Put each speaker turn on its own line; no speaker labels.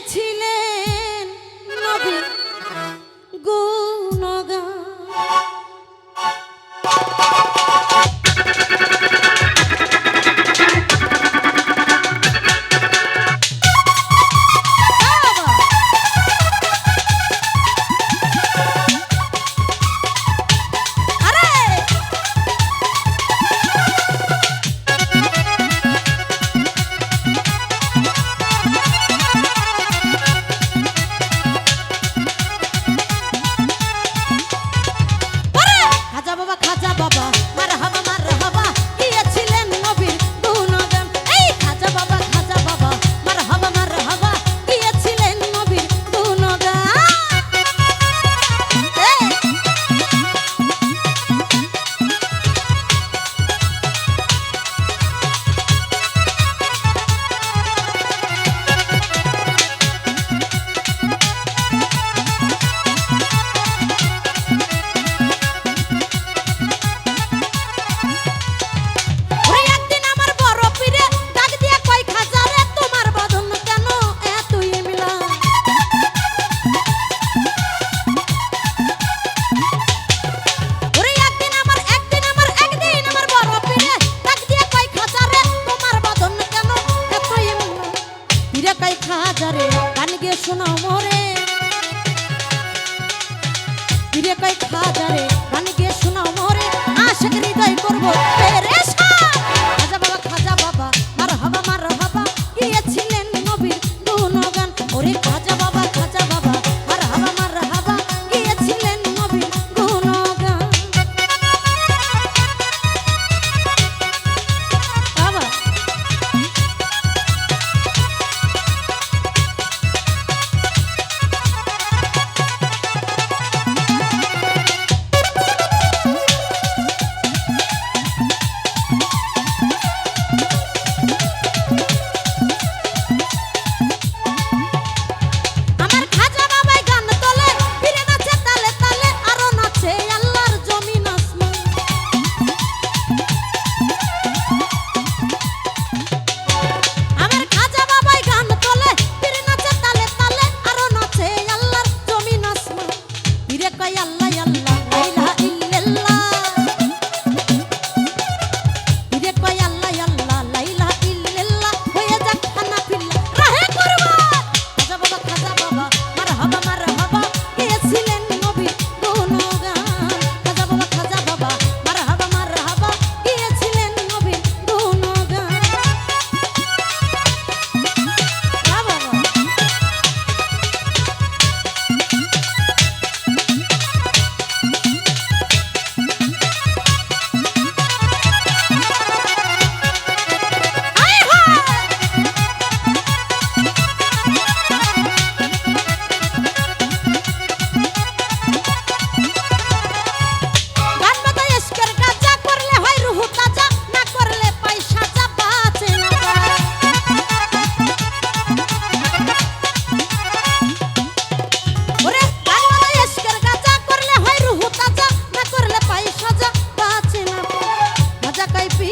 Latin এলাকায় খাজারে, গান গিয়ে শোনা মরে। বিরে কয় খাজারে, গান গিয়ে শোনা মরে। আশা হৃদয় করব আল্লাহ